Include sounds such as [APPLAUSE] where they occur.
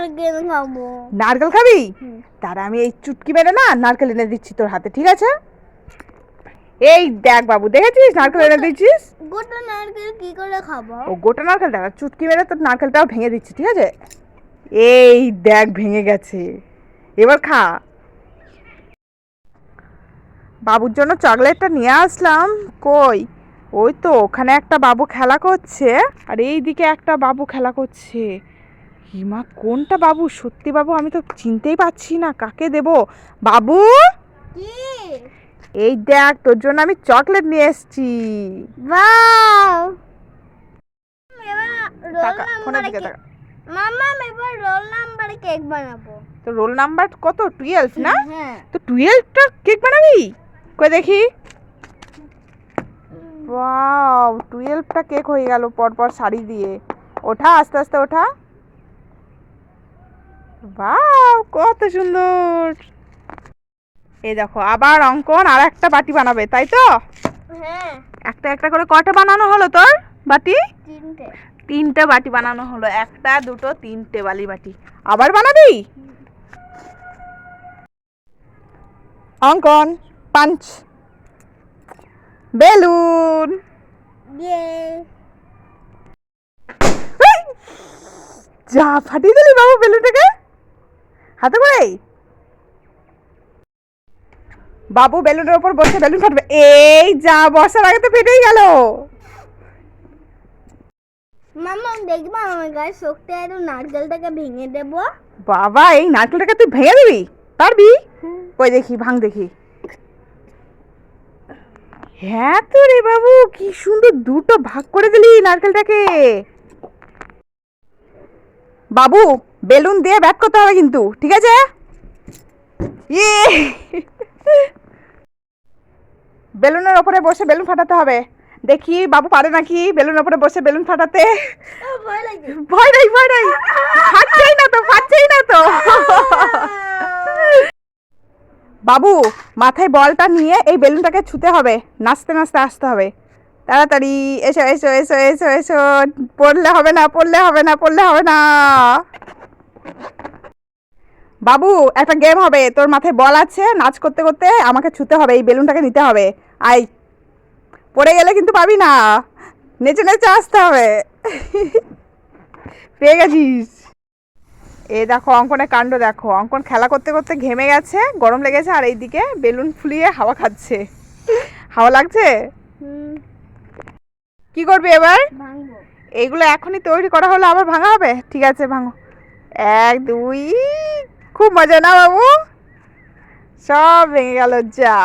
নারকেল খাব। নারকেল খাবি। তারা আমি এই চুটকি মেরে না নারকেল এনে দিচ্ছি তোর হাতে ঠিক আছে? এই দেখ বাবু দেখেছিস নারকেল এনে দিচ্ছিস? গোটা নারকেল কি করে খাব? ও গোটা নারকেল দেখা চুটকি মেরে তোর নারকেলটাও ভেঙে দিচ্ছি ঠিক আছে? এই দেখ ভেঙে গেছে। এবার খা। বাবুর জন্য চকলেটটা নিয়ে আসলাম কই? ওই তো ওখানে একটা বাবু খেলা করছে আর এই দিকে একটা বাবু খেলা করছে। হিমা কোনটা বাবু? সত্যি বাবু আমি তো চিনতেই পাচ্ছি না। কাকে দেব? বাবু? এই দেখ তোর জন্য আমি চকলেট নিয়ে এসেছি। তো রোল নাম্বার কত? টুয়েলভ না? হ্যাঁ। তো টুয়েলভটা কেক বানাবি? কই দেখি। ওয়াও টুয়েলভটা কেক হয়ে গেল পরপর শাড়ি দিয়ে। ওঠা আস্তে আস্তে ওঠা। বাও কত সুন্দর। এই দেখো আবার অঙ্কন আর একটা বাটি বানাবে তাই তো? হ্যাঁ। একটা একটা করে কটা বানানো হলো তোর বাটি? তিনটে। বাটি বানানো হলো একটা দুটো তিনটে বালি বাটি। আবার বানাবি? অঙ্কন পাঞ্চ। বেলুন। যা ফাটিয়ে দিলি বাবু বেলুনটাকে। হাতে করে বাবু বেলুনের ওপর বসে বেলুন ফাটবে। এই যা বসার আগে তো ফেটেই গেল। মামা দেখবা আমার গায়ে শক্তি একটু নারকেলটাকে ভেঙে দেবো। বাবা এই নারকেলটাকে তুই ভেঙে দিবি? পারবি? কই দেখি ভাঙ দেখি। হ্যাঁ তো রে বাবু কি সুন্দর দুটো ভাগ করে দিলি নারকেলটাকে। বাবু বেলুন দিয়ে ব্যাট করতে হবে কিন্তু ঠিক আছে? ইয়ে! বেলুনের ওপরে বসে বেলুন ফাটাতে হবে। দেখি বাবু পারে নাকি বেলুনের ওপরে বসে বেলুন ফাটাতে? ভয় নাই ভয় নাই। ফাটছেই না তো ফাটছেই না তো। বাবু মাথায় বলটা নিয়ে এই বেলুনটাকে ছুতে হবে। নাচতে নাচতে আসতে হবে। তাড়াতাড়ি এসো এসো এসো এসো এসো। পড়লে হবে না পড়লে হবে না পড়লে হবে না। বাবু একটা গেম হবে। তোর মাথায় বল আছে নাচ করতে করতে আমাকে ছুতে হবে এই বেলুনটাকে নিতে হবে। আই পড়ে গেলে কিন্তু পাবি না। নেচে নেচে আসতে হবে। [LAUGHS] পেয়ে গেছিস। এ দেখো অঙ্কনের কাণ্ড দেখো। অঙ্কন খেলা করতে করতে ঘেমে গেছে গরম লেগেছে আর এইদিকে বেলুন ফুলিয়ে হাওয়া খাচ্ছে। হাওয়া লাগছে? কি করবি এবার? এইগুলো এখনই তৈরি করা হলো আবার ভাঙা হবে? ঠিক আছে ভাঙো। এক দুই খুব মজা না বাবু? সব ভেঙে গেল যা।